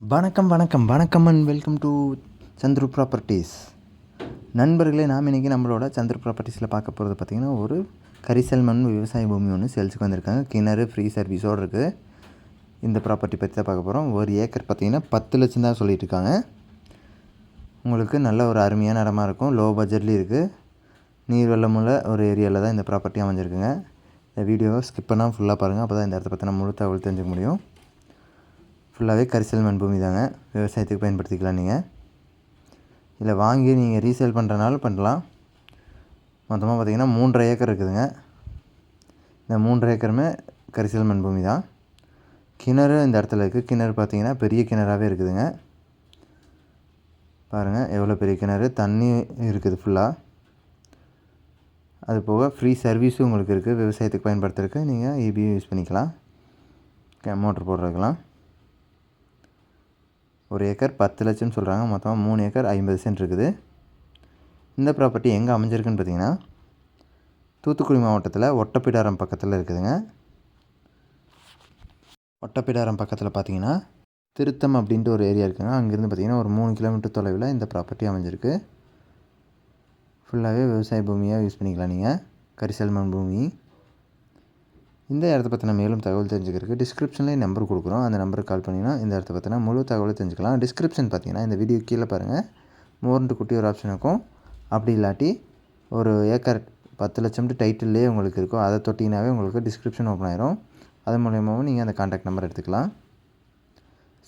வணக்கம் வணக்கம். வணக்கம் and welcome to Chandru properties நண்பர்களே நாம் இன்றைக்கி நம்மளோட சந்துரு ப்ராப்பர்ட்டிஸில் பார்க்க போகிறது பார்த்திங்கன்னா ஒரு கரிசல் மண் விவசாய பூமி ஒன்று சேல்ஸுக்கு வந்திருக்காங்க. கிணறு ஃப்ரீ சர்வீஸோடு இருக்குது இந்த ப்ராப்பர்ட்டி பற்றி தான் பார்க்க போகிறோம் ஒரு ஏக்கர் பார்த்திங்கன்னா பத்து லட்சம் தான் சொல்லிட்டு இருக்காங்க. உங்களுக்கு நல்ல ஒரு அருமையான இடமா இருக்கும். லோ பட்ஜெட்லேயும் இருக்குது நீர் வெள்ளமுள்ள ஒரு ஏரியாவில் தான் இந்த ப்ராப்பர்ட்டி அமைஞ்சிருக்குங்க. இந்த வீடியோவை ஸ்கிப் பண்ணால் ஃபுல்லாக பாருங்கள் அப்போ தான் இந்த இடத்த பற்றின முழு தகவல் தெரிஞ்சுக்க முடியும். ஃபுல்லாகவே கரிசல் மண் பூமி தாங்க. விவசாயத்துக்கு பயன்படுத்திக்கலாம் நீங்கள் இல்லை வாங்கி நீங்கள் ரீசேல் பண்ணுறனாலும் பண்ணலாம். மொத்தமாக பார்த்தீங்கன்னா மூன்றரை ஏக்கர் இருக்குதுங்க. இந்த மூன்றரை ஏக்கருமே கரிசல் மண் பூமி தான். கிணறு இந்த இடத்துல இருக்குது கிணறு பார்த்தீங்கன்னா பெரிய கிணறாகவே இருக்குதுங்க. பாருங்கள் எவ்வளோ பெரிய கிணறு? தண்ணி இருக்குது ஃபுல்லாக அது போக ஃப்ரீ சர்வீஸும் உங்களுக்கு இருக்குது விவசாயத்துக்கு பயன்படுத்துறதுக்கு நீங்கள் இபியும் யூஸ் பண்ணிக்கலாம். மோட்ரு போடுறதுக்கெலாம் ஒரு ஏக்கர் பத்து லட்சம் சொல்கிறாங்க மொத்தமாக மூணு ஏக்கர் ஐம்பது சென்ட் இருக்குது. இந்த ப்ராப்பர்ட்டி எங்கே அமைஞ்சிருக்குன்னு பார்த்தீங்கன்னா தூத்துக்குடி மாவட்டத்தில் ஒட்டப்பிடாரம் பக்கத்தில் இருக்குதுங்க. ஒட்டப்பிடாரம் பக்கத்தில் பார்த்தீங்கன்னா திருத்தம் அப்படின்ட்டு ஒரு ஏரியா இருக்குங்க. அங்கேருந்து பார்த்தீங்கன்னா ஒரு மூணு கிலோமீட்டர் தொலைவில் இந்த ப்ராப்பர்ட்டி அமைஞ்சிருக்கு. ஃபுல்லாகவே விவசாய பூமியாக யூஸ் பண்ணிக்கலாம் நீங்கள் கரிசல் மண் பூமி இந்த இடத்த பற்றின மேலும் தகவல் தெரிஞ்சுக்கிறதுக்கு டிஸ்கிரிப்ஷன்லேயே நம்பர் கொடுக்குறோம். அந்த நம்பருக்கு கால் பண்ணிங்கன்னா இந்த இடத்த பற்றின முழு தகவலை தெரிஞ்சுக்கலாம். டிஸ்கிரிப்ஷன் பார்த்தீங்கன்னா இந்த வீடியோ கீழே பாருங்கள் மோர்ன்ட்டு குட்டி ஒரு ஆப்ஷன் இருக்கும். அப்படி இல்லாட்டி ஒரு ஏக்கர் பத்து லட்சம்ட்டு டைட்டில்லே உங்களுக்கு இருக்கும். அதை தொட்டிங்கனாவே உங்களுக்கு டிஸ்கிரிப்ஷன் ஓப்பன் ஆயிரும். அது மூலயமாவும் நீங்கள் அந்த காண்டாக்ட் நம்பர் எடுத்துக்கலாம்.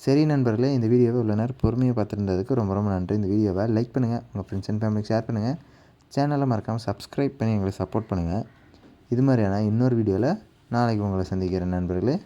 சரி நண்பர்களே இந்த வீடியோவை இவ்வளோ நேரம் பொறுமையாக பார்த்துருந்ததுக்கு ரொம்ப ரொம்ப நன்றி. இந்த வீடியோவை லைக் பண்ணுங்கள் உங்கள் ஃப்ரெண்ட்ஸ் அண்ட் ஃபேமிலிக்கு ஷேர் பண்ணுங்கள் சேனலை மறக்காமல் சப்ஸ்கிரைப் பண்ணி எங்களை சப்போர்ட் பண்ணுங்கள் இது மாதிரியான இன்னொரு வீடியோவில் நாளைக்கு உங்களை சந்திக்கிறேன் நண்பர்களே.